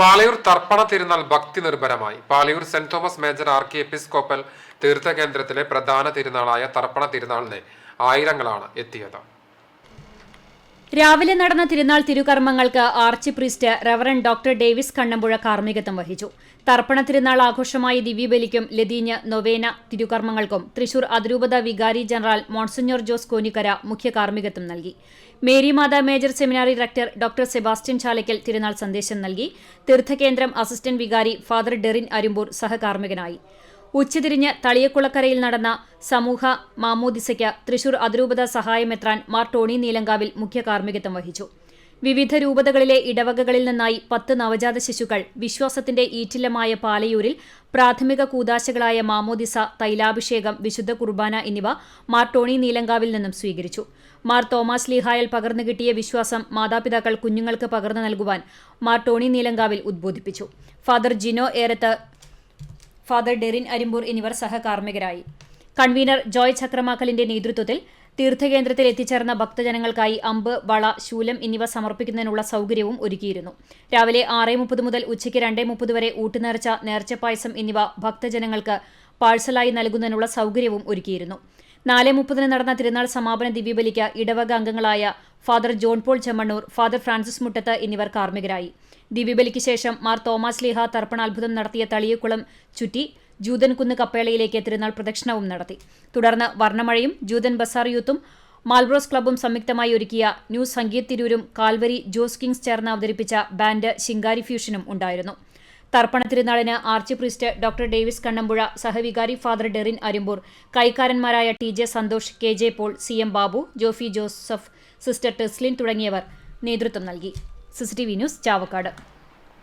പാലയൂർ തർപ്പണ തിരുനാൾ ഭക്തി നിർഭരമായി. Palayur Saint Thomas major archiepiscopal തീർത്ഥകേന്ദ്രത്തിലെ പ്രധാന തിരുനാളായ തർപ്പണ തിരുനാളിന് ആയിരങ്ങളാണ് എത്തിയത്. രാവിലെ നടന്ന തിരുനാൾ തിരുകർമ്മങ്ങൾക്ക് archpriest Reverend doctor Davis Kannampuzha കാർമ്മികത്വം വഹിച്ചു. തർപ്പണ തിരുനാൾ ആഘോഷമായി ദിവ്യബലിക്കും ലതീഞ്ഞ് നൊവേന തിരുകർമ്മങ്ങൾക്കും തൃശൂർ അതിരൂപത വികാരി ജനറൽ മോൺസിഞ്ഞോർ ജോസ് കോനിക്കര മുഖ്യ കാർമ്മികത്വം നൽകി. Mary Matha major seminary director doctor Sebastian Chalakkal തിരുനാൾ സന്ദേശം നൽകി. തീർത്ഥകേന്ദ്രം അസിസ്റ്റന്റ് വികാരി ഫാദർ ഡെറിൻ അരുമ്പൂർ സഹകാർമ്മികനായി. ഉച്ചതിരിഞ്ഞ് തളിയക്കുളക്കരയിൽ നടന്ന സമൂഹ മാമോദിസയ്ക്ക് തൃശൂർ അതിരൂപത സഹായമെത്രാൻ മാർ ടോണി നീലങ്കാവിൽ മുഖ്യ കാർമ്മികത്വം വഹിച്ചു. വിവിധ രൂപതകളിലെ ഇടവകകളിൽ നിന്നായി പത്ത് നവജാത ശിശുക്കൾ വിശ്വാസത്തിന്റെ ഈറ്റില്ലമായ പാലയൂരിൽ പ്രാഥമിക കൂതാശകളായ മാമോദിസ തൈലാഭിഷേകം വിശുദ്ധ കുർബാന എന്നിവ മാർ ടോണി നീലങ്കാവിൽ നിന്നും സ്വീകരിച്ചു. മാർ തോമസ് ലീഹായൽ പകർന്നു കിട്ടിയ വിശ്വാസം മാതാപിതാക്കൾ കുഞ്ഞുങ്ങൾക്ക് പകർന്നു നൽകുവാൻ Mar Tony Neelankavil ഉദ്ബോധിപ്പിച്ചു. Father Jino Erath father Derin Arimpur എന്നിവർ സഹകാർമ്മികരായി. കൺവീനർ ജോയ് ചക്രമാക്കലിന്റെ നേതൃത്വത്തിൽ തീർത്ഥകേന്ദ്രത്തിൽ എത്തിച്ചേർന്ന ഭക്തജനങ്ങൾക്കായി അമ്പ് വള ശൂലം എന്നിവ സമർപ്പിക്കുന്നതിനുള്ള സൗകര്യവും ഒരുക്കിയിരുന്നു. രാവിലെ ആറ് മുപ്പത് മുതൽ ഉച്ചയ്ക്ക് രണ്ടേ മുപ്പത് വരെ ഊട്ടുനേർച്ച നേർച്ചപ്പായസം എന്നിവ ഭക്തജനങ്ങൾക്ക് പാഴ്സലായി നൽകുന്നതിനുള്ള സൗകര്യവും ഒരുക്കിയിരുന്നു. നാല് മുപ്പതിന് നടന്ന തിരുനാൾ സമാപന ദിവ്യബലിക്ക് ഇടവക അംഗങ്ങളായ father John Paul Chemmannur father Francis Muttath എന്നിവർ കാർമ്മികരായി. ദിവ്യബലിക്ക് ശേഷം മാർ തോമസ് ലീഹ തർപ്പണാത്ഭുതം നടത്തിയ തളിയക്കുളം ചുറ്റി ജൂതൻകുന്ന് കപ്പേളയിലേക്ക് തിരുനാൾ പ്രദക്ഷിണവും നടത്തി. തുടർന്ന് വർണമഴയും ജൂതൻ ബസാർ യൂത്തും മാൽബ്രോസ് ക്ലബ്ബും സംയുക്തമായി ഒരുക്കിയ ന്യൂ സംഗീത് തിരൂരും കാൽവരി ജോസ് കിങ്സ് ചേർന്ന് അവതരിപ്പിച്ച ബാൻഡ് ശിങ്കാരി ഫ്യൂഷനും ഉണ്ടായിരുന്നു. തർപ്പണ തിരുനാളിന് arch priest doctor Davis Kannampuzha സഹവികാരി father Derryn Arimpur കൈക്കാരന്മാരായ T J Santhosh K J Paul C M Babu Jophy Joseph sister Teslin തുടങ്ങിയവർ നേതൃത്വം നൽകി. CCTV news Chavakkad.